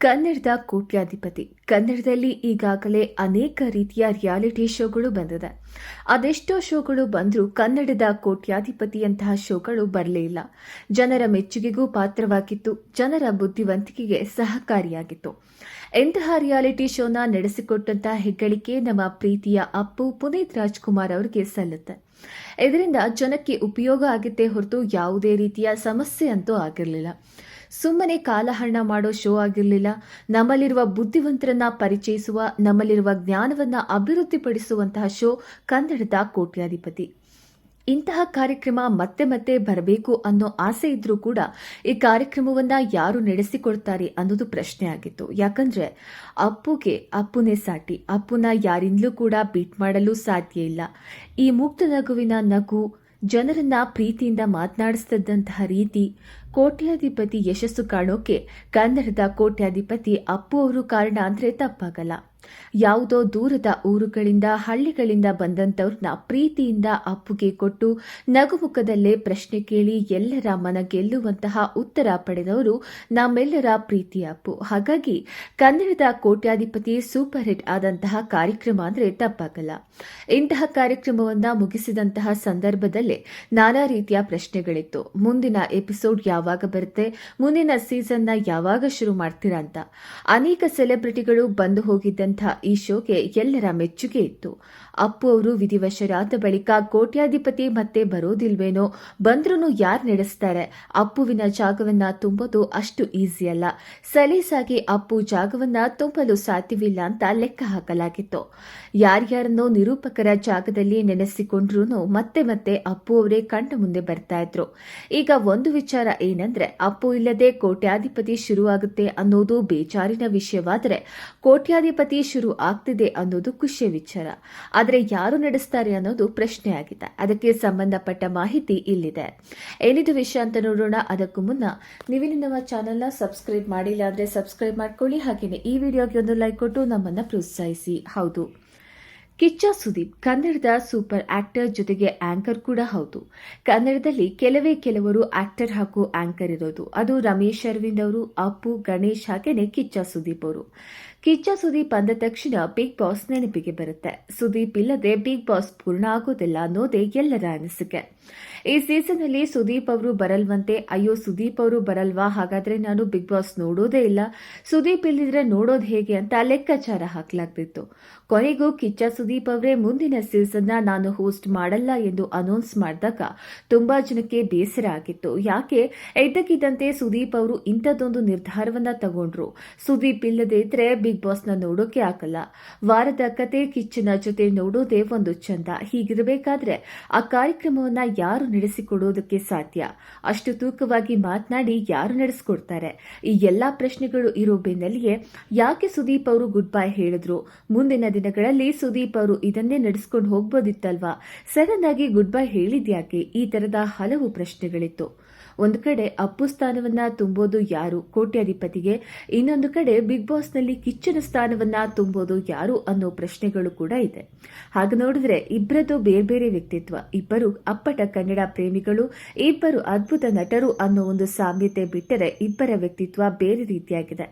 ಕನ್ನಡದ ಕೋಟ್ಯಾಧಿಪತಿ. ಕನ್ನಡದಲ್ಲಿ ಈಗಾಗಲೇ ಅನೇಕ ರೀತಿಯ ರಿಯಾಲಿಟಿ ಶೋಗಳು ಬಂದಿದೆ. ಅದೆಷ್ಟೋ ಶೋಗಳು ಬಂದರೂ ಕನ್ನಡದ ಕೋಟ್ಯಾಧಿಪತಿಯಂತಹ ಶೋಗಳು ಬರಲೇ ಇಲ್ಲ. ಜನರ ಮೆಚ್ಚುಗೆಗೂ ಪಾತ್ರವಾಗಿತ್ತು. ಜನರ ಬುದ್ಧಿವಂತಿಕೆಗೆ ಸಹಕಾರಿಯಾಗಿತ್ತು. ಇಂತಹ ರಿಯಾಲಿಟಿ ಶೋನ ನಡೆಸಿಕೊಟ್ಟಂತಹ ಹೆಗ್ಗಳಿಕೆ ನಮ್ಮ ಪ್ರೀತಿಯ ಅಪ್ಪು ಪುನೀತ್ ರಾಜ್ಕುಮಾರ್ ಅವರಿಗೆ ಸಲ್ಲುತ್ತೆ. ಇದರಿಂದ ಜನಕ್ಕೆ ಉಪಯೋಗ ಆಗುತ್ತೆ ಹೊರತು ಯಾವುದೇ ರೀತಿಯ ಸಮಸ್ಯೆ ಅಂತೂ ಆಗಿರಲಿಲ್ಲ. ಸುಮ್ಮನೆ ಕಾಲಹರಣ ಮಾಡೋ ಶೋ ಆಗಿರಲಿಲ್ಲ. ನಮ್ಮಲ್ಲಿರುವ ಬುದ್ಧಿವಂತರನ್ನ ಪರಿಚಯಿಸುವ, ನಮ್ಮಲ್ಲಿರುವ ಜ್ಞಾನವನ್ನ ಅಭಿವೃದ್ಧಿಪಡಿಸುವಂತಹ ಶೋ ಕನ್ನಡದ ಕೋಟ್ಯಾಧಿಪತಿ. ಇಂತಹ ಕಾರ್ಯಕ್ರಮ ಮತ್ತೆ ಮತ್ತೆ ಬರಬೇಕು ಅನ್ನೋ ಆಸೆ ಇದ್ರೂ ಕೂಡ ಈ ಕಾರ್ಯಕ್ರಮವನ್ನ ಯಾರು ನಡೆಸಿಕೊಡ್ತಾರೆ ಅನ್ನೋದು ಪ್ರಶ್ನೆ ಆಗಿತ್ತು. ಯಾಕಂದ್ರೆ ಅಪ್ಪುಗೆ ಅಪ್ಪುನೇ ಸಾಟಿ. ಅಪ್ಪುನ ಯಾರಿಂದಲೂ ಕೂಡ ಬೀಟ್ ಮಾಡಲು ಸಾಧ್ಯ ಇಲ್ಲ. ಈ ಮುಕ್ತ ನಗುವಿನ ನಗು ಜನರನ್ನ ಪ್ರೀತಿಯಿಂದ ಮಾತನಾಡಿಸ್ತಿದ್ದಂತಹ ರೀತಿ ಕೋಟ್ಯಾಧಿಪತಿ ಯಶಸ್ಸು ಕಾಣೋಕೆ ಕನ್ನಡದ ಕೋಟ್ಯಾಧಿಪತಿ ಅಪ್ಪು ಅವರು ಕಾರಣ ಅಂದರೆ ತಪ್ಪಾಗಲ್ಲ. ಯಾವುದೋ ದೂರದ ಊರುಗಳಿಂದ, ಹಳ್ಳಿಗಳಿಂದ ಬಂದಂತವ್ರನ್ನ ಪ್ರೀತಿಯಿಂದ ಅಪ್ಪುಗೆ ಕೊಟ್ಟು ನಗುಮುಖದಲ್ಲೇ ಪ್ರಶ್ನೆ ಕೇಳಿ ಎಲ್ಲರ ಮನ ಗೆಲ್ಲುವಂತಹ ಉತ್ತರ ಪಡೆದವರು ನಮ್ಮೆಲ್ಲರ ಪ್ರೀತಿಯ ಅಪ್ಪು. ಹಾಗಾಗಿ ಕನ್ನಡದ ಕೋಟ್ಯಾಧಿಪತಿ ಸೂಪರ್ ಹಿಟ್ ಆದಂತಹ ಕಾರ್ಯಕ್ರಮ ಅಂದ್ರೆ ತಪ್ಪಾಗಲ್ಲ. ಇಂತಹ ಕಾರ್ಯಕ್ರಮವನ್ನ ಮುಗಿಸಿದಂತಹ ಸಂದರ್ಭದಲ್ಲೇ ನಾನಾ ರೀತಿಯ ಪ್ರಶ್ನೆಗಳಿತ್ತು. ಮುಂದಿನ ಎಪಿಸೋಡ್ ಯಾವಾಗ ಬರುತ್ತೆ? ಮುಂದಿನ ಸೀಸನ್ನ ಯಾವಾಗ ಶುರು ಮಾಡ್ತೀರಾ ಅಂತ. ಅನೇಕ ಸೆಲೆಬ್ರಿಟಿಗಳು ಬಂದು ಹೋಗಿದ್ದಂತಹ ಈ ಶೋಗೆ ಎಲ್ಲರ ಮೆಚ್ಚುಗೆ ಇತ್ತು. ಅಪ್ಪು ಅವರು ವಿಧಿವಶರಾದ ಬಳಿಕ ಕೋಟ್ಯಾಧಿಪತಿ ಮತ್ತೆ ಬರೋದಿಲ್ವೇನೋ ಬಂದ್ರೂ ಯಾರು ನಡೆಸ್ತಾರೆ? ಅಪ್ಪುವಿನ ಜಾಗವನ್ನ ತುಂಬೋದು ಅಷ್ಟು ಈಸಿ ಅಲ್ಲ. ಸಲೀಸಾಗಿ ಅಪ್ಪು ಜಾಗವನ್ನ ತುಂಬಲು ಸಾಧ್ಯವಿಲ್ಲ ಅಂತ ಲೆಕ್ಕ ಹಾಕಲಾಗಿತ್ತು. ಯಾರ್ಯಾರನ್ನೋ ನಿರೂಪಕರ ಜಾಗದಲ್ಲಿ ನೆನೆಸಿಕೊಂಡ್ರೂ ಮತ್ತೆ ಮತ್ತೆ ಅಪ್ಪು ಅವರೇ ಕಣ್ಣ ಮುಂದೆ ಬರ್ತಾ ಇದ್ರು. ಈಗ ಒಂದು ವಿಚಾರ ಏನಂದ್ರೆ ಅಪ್ಪು ಇಲ್ಲದೆ ಕೋಟ್ಯಾಧಿಪತಿ ಶುರುವಾಗುತ್ತೆ ಅನ್ನೋದು ಬೇಜಾರಿನ ವಿಷಯವಾದರೆ ಕೋಟ್ಯಾಧಿಪತಿ ಶುರು ಆಗ್ತಿದೆ ಅನ್ನೋದು ಖುಷಿಯ ವಿಚಾರ. ಆದರೆ ಯಾರು ನಡೆಸ್ತಾರೆ ಅನ್ನೋದು ಪ್ರಶ್ನೆ ಆಗಿದೆ ಅದಕ್ಕೆ ಸಂಬಂಧಪಟ್ಟ ಮಾಹಿತಿ ಇಲ್ಲಿದೆ. ಏನಿದು ವಿಷಯ ಅಂತ ನೋಡೋಣ. ಅದಕ್ಕೂ ಮುನ್ನ ನೀವಿನ ನಮ್ಮ ಚಾನೆಲ್ನ ಸಬ್ಸ್ಕ್ರೈಬ್ ಮಾಡಿಲ್ಲ ಅಂದರೆ ಸಬ್ಸ್ಕ್ರೈಬ್ ಮಾಡ್ಕೊಳ್ಳಿ. ಹಾಗೆಯೇ ಈ ವಿಡಿಯೋಗೆ ಒಂದು ಲೈಕ್ ಕೊಟ್ಟು ನಮ್ಮನ್ನು ಪ್ರೋತ್ಸಾಹಿಸಿ. ಹೌದು. ಕಿಚ್ಚ ಸುದೀಪ್, ಕನ್ನಡದ ಸೂಪರ್ ಆಕ್ಟರ್ ಜೊತೆಗೆ ಆಂಕರ್ ಕೂಡ ಹೌದು. ಕನ್ನಡದಲ್ಲಿ ಕೆಲವೇ ಕೆಲವರು ಆಕ್ಟರ್ ಹಾಗೂ ಆಂಕರ್ ಇರೋದು. ಅದು ರಮೇಶ್ ಅರವಿಂದ್ ಅವರು, ಅಪ್ಪು, ಗಣೇಶ್ ಹಾಗೇನೆ ಕಿಚ್ಚ ಸುದೀಪ್ ಅವರು. ಕಿಚ್ಚ ಸುದೀಪ್ ಅಂದ ತಕ್ಷಣ ಬಿಗ್ ಬಾಸ್ ನೆನಪಿಗೆ ಬರುತ್ತೆ. ಸುದೀಪ್ ಇಲ್ಲದೆ ಬಿಗ್ ಬಾಸ್ ಪೂರ್ಣ ಆಗೋದಿಲ್ಲ ಅನ್ನೋದೇ ಎಲ್ಲರ ಅನಿಸಿಕೆ. ಈ ಸೀಸನ್ ಅಲ್ಲಿ ಸುದೀಪ್ ಅವರು ಬರಲ್ವಂತೆ, ಅಯ್ಯೋ ಸುದೀಪ್ ಅವರು ಬರಲ್ವಾ? ಹಾಗಾದ್ರೆ ನಾನು ಬಿಗ್ ಬಾಸ್ ನೋಡೋದೇ ಇಲ್ಲ. ಸುದೀಪ್ ಇಲ್ಲಿದ್ರೆ ನೋಡೋದು ಹೇಗೆ ಅಂತ ಲೆಕ್ಕಾಚಾರ ಹಾಕಲಾಗ್ತಿತ್ತು. ಕೊನೆಗೂ ಕಿಚ್ಚ ಸುದೀಪ್ ಅವರೇ ಮುಂದಿನ ಸೀಸನ್ನ ನಾನು ಹೋಸ್ಟ್ ಮಾಡಲ್ಲ ಎಂದು ಅನೌನ್ಸ್ ಮಾಡಿದಾಗ ತುಂಬಾ ಜನಕ್ಕೆ ಬೇಸರ ಆಗಿತ್ತು. ಯಾಕೆ? ಇದ್ದಕ್ಕಿದ್ದಂತೆ ಸುದೀಪ್ ಅವರು ಇಂಥದ್ದೊಂದು ನಿರ್ಧಾರವನ್ನ ತಗೊಂಡ್ರು. ಸುದೀಪ್ ಇಲ್ಲದೆ ಇದ್ರೆ ಬಿಗ್ ಬಾಸ್ನ ನೋಡೋಕೆ ಆಗಲ್ಲ. ವಾರದ ಕತೆ ಕಿಚ್ಚನ ಜೊತೆ ನೋಡೋದೇ ಒಂದು ಚಂದ. ಹೀಗಿರಬೇಕಾದ್ರೆ ಆ ಕಾರ್ಯಕ್ರಮವನ್ನ ಯಾರು ನಡೆಸಿಕೊಡೋದಕ್ಕೆ ಸಾಧ್ಯ? ಅಷ್ಟು ತೂಕವಾಗಿ ಮಾತನಾಡಿ ಯಾರು ನಡೆಸಿಕೊಡ್ತಾರೆ? ಈ ಎಲ್ಲಾ ಪ್ರಶ್ನೆಗಳು ಇರೋ ಬೆನ್ನಲ್ಲಿಯೇ ಯಾಕೆ ಸುದೀಪ್ ಅವರು ಗುಡ್ ಬೈ ಹೇಳಿದ್ರು? ಮುಂದಿನ ದಿನಗಳಲ್ಲಿ ಸುದೀಪ್ ಅವರು ಇದನ್ನೇ ನಡೆಸ್ಕೊಂಡು ಹೋಗ್ಬೋದಿತ್ತಲ್ವಾ? ಸಡನ್ ಆಗಿ ಗುಡ್ ಬೈ ಹೇಳಿದ್ಯಾಕೆ? ಈ ತರದ ಹಲವು ಪ್ರಶ್ನೆಗಳಿತ್ತು. ಒಂದು ಕಡೆ ಅಪ್ಪು ಸ್ಥಾನವನ್ನ ತುಂಬೋದು ಯಾರು ಕೋಟ್ಯಾಧಿಪತಿಗೆ, ಇನ್ನೊಂದು ಕಡೆ ಬಿಗ್ ಬಾಸ್ನಲ್ಲಿ ಕಿಚ್ಚನ ಸ್ಥಾನವನ್ನ ತುಂಬೋದು ಯಾರು ಅನ್ನೋ ಪ್ರಶ್ನೆಗಳು ಕೂಡ ಇದೆ. ಹಾಗೆ ನೋಡಿದ್ರೆ ಇಬ್ಬರದ್ದು ಬೇರೆ ಬೇರೆ ವ್ಯಕ್ತಿತ್ವ, ಇಬ್ಬರು ಅಪ್ಪಟ ಕನ್ನಡ ಪ್ರೇಮಿಗಳು, ಇಬ್ಬರು ಅದ್ಭುತ ನಟರು ಅನ್ನೋ ಒಂದು ಸಾಮ್ಯತೆ ಬಿಟ್ಟರೆ ಇಬ್ಬರ ವ್ಯಕ್ತಿತ್ವ ಬೇರೆ ರೀತಿಯಾಗಿದೆ.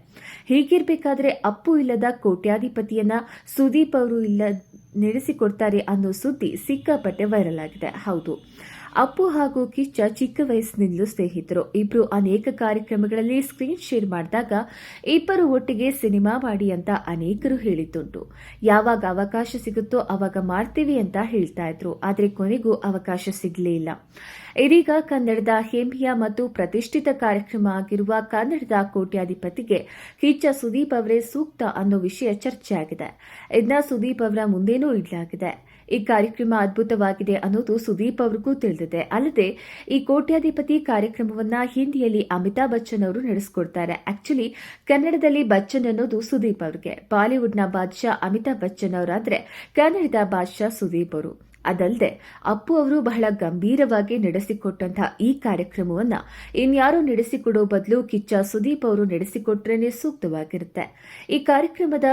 ಹೀಗಿರ್ಬೇಕಾದ್ರೆ ಅಪ್ಪು ಇಲ್ಲದ ಕೋಟ್ಯಾಧಿಪತಿಯನ್ನ ಸುದೀಪ್ ಅವರು ಇಲ್ಲ, ನಡೆಸಿಕೊಡ್ತಾರೆ ಅನ್ನೋ ಸುದ್ದಿ ಸಿಕ್ಕಾಪಟ್ಟೆ ವೈರಲ್ ಆಗಿದೆ. ಹೌದು. ಅಪ್ಪು ಹಾಗೂ ಕಿಚ್ಚ ಚಿಕ್ಕ ವಯಸ್ಸಿನಿಂದಲೂ ಸ್ನೇಹಿತರು. ಇಬ್ರು ಅನೇಕ ಕಾರ್ಯಕ್ರಮಗಳಲ್ಲಿ ಸ್ಕ್ರೀನ್ ಶೇರ್ ಮಾಡಿದಾಗ ಇಬ್ಬರು ಒಟ್ಟಿಗೆ ಸಿನಿಮಾ ಮಾಡಿ ಅಂತ ಅನೇಕರು ಹೇಳಿದ್ದುಂಟು. ಯಾವಾಗ ಅವಕಾಶ ಸಿಗುತ್ತೋ ಅವಾಗ ಮಾಡ್ತೀವಿ ಅಂತ ಹೇಳ್ತಾ ಇದ್ರು. ಆದರೆ ಕೊನೆಗೂ ಅವಕಾಶ ಸಿಗಲೇ ಇಲ್ಲ. ಇದೀಗ ಕನ್ನಡದ ಹೆಮ್ಮೆಯ ಮತ್ತು ಪ್ರತಿಷ್ಠಿತ ಕಾರ್ಯಕ್ರಮ ಆಗಿರುವ ಕನ್ನಡದ ಕೋಟ್ಯಾಧಿಪತಿಗೆ ಕಿಚ್ಚ ಸುದೀಪ್ ಅವರೇ ಸೂಕ್ತ ಅನ್ನೋ ವಿಷಯ ಚರ್ಚೆಯಾಗಿದೆ. ಇದನ್ನ ಸುದೀಪ್ ಅವರ ಮುಂದೇನೂ ಇಡಲಾಗಿದೆ. ಈ ಕಾರ್ಯಕ್ರಮ ಅದ್ಭುತವಾಗಿದೆ ಅನ್ನೋದು ಸುದೀಪ್ ಅವ್ರಿಗೂ ತಿಳಿದಿದೆ. ಅಲ್ಲದೆ ಈ ಕೋಟ್ಯಾಧಿಪತಿ ಕಾರ್ಯಕ್ರಮವನ್ನ ಹಿಂದಿಯಲ್ಲಿ ಅಮಿತಾಬ್ ಬಚ್ಚನ್ ಅವರು ನಡೆಸಿಕೊಡ್ತಾರೆ. ಆಕ್ಚುಲಿ ಕನ್ನಡದಲ್ಲಿ ಬಚ್ಚನ್ ಅನ್ನೋದು ಸುದೀಪ್ ಅವರಿಗೆ. ಬಾಲಿವುಡ್ನ ಬಾದ್ಶಾ ಅಮಿತಾಬ್ ಬಚ್ಚನ್ ಅವರಾದ್ರೆ ಕನ್ನಡದ ಬಾದ್ಶಾ ಸುದೀಪ್ ಅವರು. ಅದಲ್ಲದೆ ಅಪ್ಪು ಅವರು ಬಹಳ ಗಂಭೀರವಾಗಿ ನಡೆಸಿಕೊಟ್ಟಂತಹ ಈ ಕಾರ್ಯಕ್ರಮವನ್ನ ಇನ್ಯಾರೋ ನಡೆಸಿಕೊಡೋ ಬದಲು ಕಿಚ್ಚ ಸುದೀಪ್ ಅವರು ನಡೆಸಿಕೊಟ್ರೇನೆ ಸೂಕ್ತವಾಗಿರುತ್ತೆ. ಈ ಕಾರ್ಯಕ್ರಮದ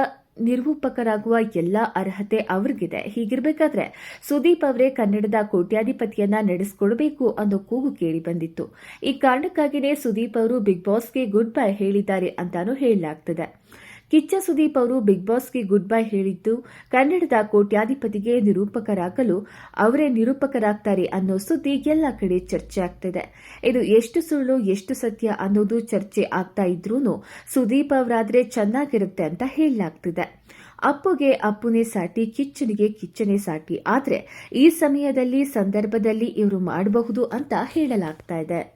ನಿರೂಪಕರಾಗುವ ಎಲ್ಲ ಅರ್ಹತೆ ಅವ್ರಿಗಿದೆ. ಹೀಗಿರಬೇಕಾದ್ರೆ ಸುದೀಪ್ ಅವರೇ ಕನ್ನಡದ ಕೋಟ್ಯಾಧಿಪತಿಯನ್ನ ನಡೆಸಿಕೊಳ್ಬೇಕು ಅನ್ನೋ ಕೂಗು ಕೇಳಿ ಬಂದಿತ್ತು. ಈ ಕಾರಣಕ್ಕಾಗಿಯೇ ಸುದೀಪ್ ಅವರು ಬಿಗ್ ಬಾಸ್ಗೆ ಗುಡ್ ಬೈ ಹೇಳಿದ್ದಾರೆ ಅಂತಾನೂ ಹೇಳಲಾಗ್ತದೆ. ಕಿಚ್ಚ ಸುದೀಪ್ ಅವರು ಬಿಗ್ ಬಾಸ್ಗೆ ಗುಡ್ ಬೈ ಹೇಳಿದ್ದು, ಕನ್ನಡದ ಕೋಟ್ಯಾಧಿಪತಿಗೆ ನಿರೂಪಕರಾಗಲು ಅವರೇ ನಿರೂಪಕರಾಗ್ತಾರೆ ಅನ್ನೋ ಸುದ್ದಿ ಎಲ್ಲ ಕಡೆ ಚರ್ಚೆ ಆಗ್ತಿದೆ. ಇದು ಎಷ್ಟು ಸುಳ್ಳು, ಎಷ್ಟು ಸತ್ಯ ಅನ್ನೋದು ಚರ್ಚೆ ಆಗ್ತಾ ಇದ್ರೂ ಸುದೀಪ್ ಅವರಾದ್ರೆ ಚೆನ್ನಾಗಿರುತ್ತೆ ಅಂತ ಹೇಳಲಾಗ್ತಿದೆ. ಅಪ್ಪುಗೆ ಅಪ್ಪುನೇ ಸಾಟಿ, ಕಿಚ್ಚನಿಗೆ ಕಿಚ್ಚನೇ ಸಾಟಿ. ಆದ್ರೆ ಈ ಸಮಯದಲ್ಲಿ, ಸಂದರ್ಭದಲ್ಲಿ ಇವರು ಮಾಡಬಹುದು ಅಂತ ಹೇಳಲಾಗ್ತಾ ಇದೆ.